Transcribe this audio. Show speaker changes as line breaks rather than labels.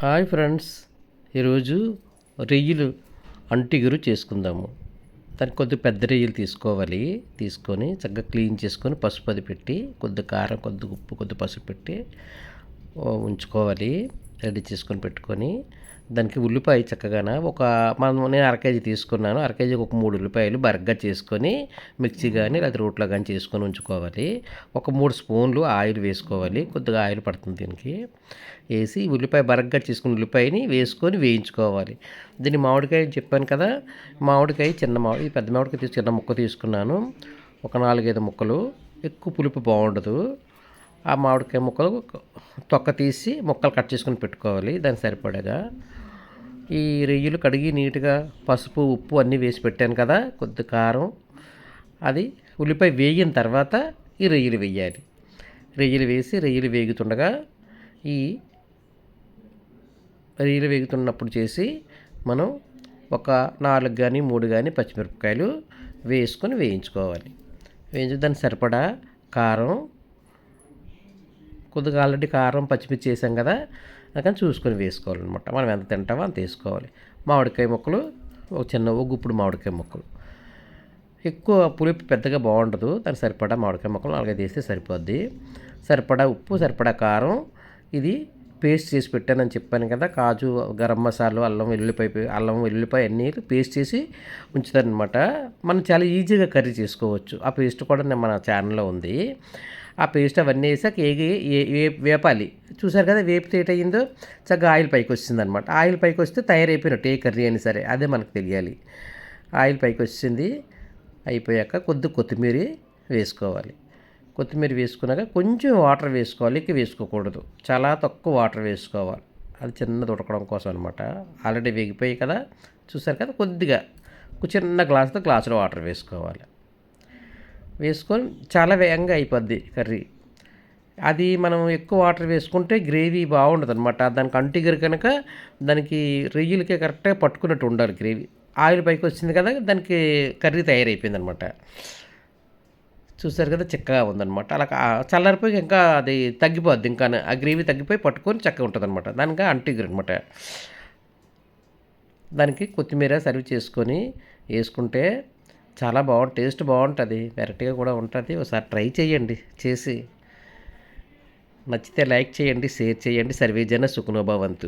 Hi friends. ఈరోజు రొయ్యలు అంటిగురు చేసుకుందాము. దానికి కొద్ది పెద్ద రొయ్యలు తీసుకోవాలి. తీసుకొని చక్కగా క్లీన్ చేసుకొని పసుపు అది పెట్టి కొద్ది కారం కొద్ది ఉప్పు కొద్ది పసుపు పెట్టి ఉంచుకోవాలి. రెడీ చేసుకొని పెట్టుకొని దానికి ఉల్లిపాయ చక్కగా ఒక మనం నేను అర కేజీ తీసుకున్నాను. అర కేజీకి ఒక మూడు ఉల్లిపాయలు బరగ్గా చేసుకొని మిక్సీ కానీ లేదా రోట్లో కానీ చేసుకొని ఉంచుకోవాలి. ఒక మూడు స్పూన్లు ఆయిల్ వేసుకోవాలి. కొద్దిగా ఆయిల్ పడుతుంది దీనికి. వేసి ఉల్లిపాయ బరగ్గా చేసుకున్న ఉల్లిపాయని వేసుకొని వేయించుకోవాలి. దీన్ని మామిడికాయ చెప్పాను కదా. మామిడికాయ చిన్న మామిడి పెద్ద మామిడికాయ చిన్న ముక్క తీసుకున్నాను. ఒక నాలుగైదు ముక్కలు. ఎక్కువ పులుపు బాగుండదు. ఆ మామిడికాయ ముక్కలు తొక్క తీసి ముక్కలు కట్ చేసుకొని పెట్టుకోవాలి దానికి సరిపడగా ఈ రొయ్యలు కడిగి నీట్గా పసుపు ఉప్పు అన్నీ వేసి పెట్టాను కదా కొద్ది కారం. అది ఉల్లిపాయ వేగిన తర్వాత ఈ రొయ్యలు వేయాలి. రొయ్యలు వేసి రొయ్యలు వేగుతుండగా ఈ రొయ్యలు వేగుతున్నప్పుడు చేసి మనం ఒక నాలుగు కానీ మూడు కానీ పచ్చిమిరపకాయలు వేసుకొని వేయించుకోవాలి. వేయించి దానికి సరిపడా కారం కొద్దిగా ఆల్రెడీ కారం పచ్చిమిర్చి వేసాం కదా కానీ చూసుకొని వేసుకోవాలన్నమాట. మనం ఎంత తింటామో అంత వేసుకోవాలి. మామిడికాయ ముక్కలు ఒక చిన్న ఒక గుప్పుడు మామిడికాయ ముక్కలు. ఎక్కువ పులుపు పెద్దగా బాగుండదు దానికి సరిపడా మామిడికాయ ముక్కలు నాలుగైదు వేస్తే సరిపోద్ది. సరిపడా ఉప్పు సరిపడా కారం ఇది పేస్ట్ చేసి పెట్టానని చెప్పాను కదా కాజు గరం మసాలా అల్లం వెల్లుల్లిపాయ అల్లం వెల్లుల్లిపాయ అన్నీ పేస్ట్ చేసి ఉంచుతారనమాట మనం చాలా ఈజీగా కర్రీ చేసుకోవచ్చు. ఆ పేస్ట్ కూడా మన ఛానల్లో ఉంది. ఆ పేస్ట్ అవన్నీ వేసాక ఏగి వేపాలి. చూసారు కదా వేపితే ఏటయిందో? చక్కగా ఆయిల్ పైకి వచ్చింది అనమాట ఆయిల్ పైకి వస్తే తయారైపోయినట్టు ఏ కర్రీ అయినా సరే అదే మనకు తెలియాలి. ఆయిల్ పైకి వచ్చింది అయిపోయాక కొద్ది కొత్తిమీర వేసుకోవాలి. కొత్తిమీర వేసుకున్నాక కొంచెం వాటర్ వేసుకోవాలి ఇక వేసుకోకూడదు. చాలా తక్కువ వాటర్ వేసుకోవాలి. అది చిన్నది ఉడకడం కోసం అనమాట ఆల్రెడీ వేగిపోయి కదా. చూసారు కదా కొద్దిగా చిన్న గ్లాసుతో గ్లాసులో వాటర్ వేసుకోవాలి. వేసుకొని చాలా వేగంగా అయిపోద్ది కర్రీ. అది మనం ఎక్కువ వాటర్ వేసుకుంటే గ్రేవీ బాగుండదు అనమాట దానికి అంటిగరు కనుక దానికి రొయ్యలకి కరెక్ట్గా పట్టుకున్నట్టు ఉండాలి గ్రేవీ. ఆయిల్ పైకి వచ్చింది కదా దానికి కర్రీ తయారైపోయింది అనమాట చూసారు కదా చిక్కగా ఉందన్నమాట. అలా చల్లారిపోయి ఇంకా అది తగ్గిపోద్ది. ఇంకా ఆ గ్రేవీ తగ్గిపోయి పట్టుకొని చక్కగా ఉంటుంది అనమాట దానికి అంటిగురు అనమాట దానికి కొత్తిమీర సర్వ్ చేసుకొని వేసుకుంటే చాలా బాగుంటుంది టేస్ట్ బాగుంటుంది వెరైటీగా కూడా ఉంటుంది. ఒకసారి ట్రై చేయండి. చేసి నచ్చితే లైక్ చేయండి షేర్ చేయండి. సర్వేజన సుఖనోభవంతు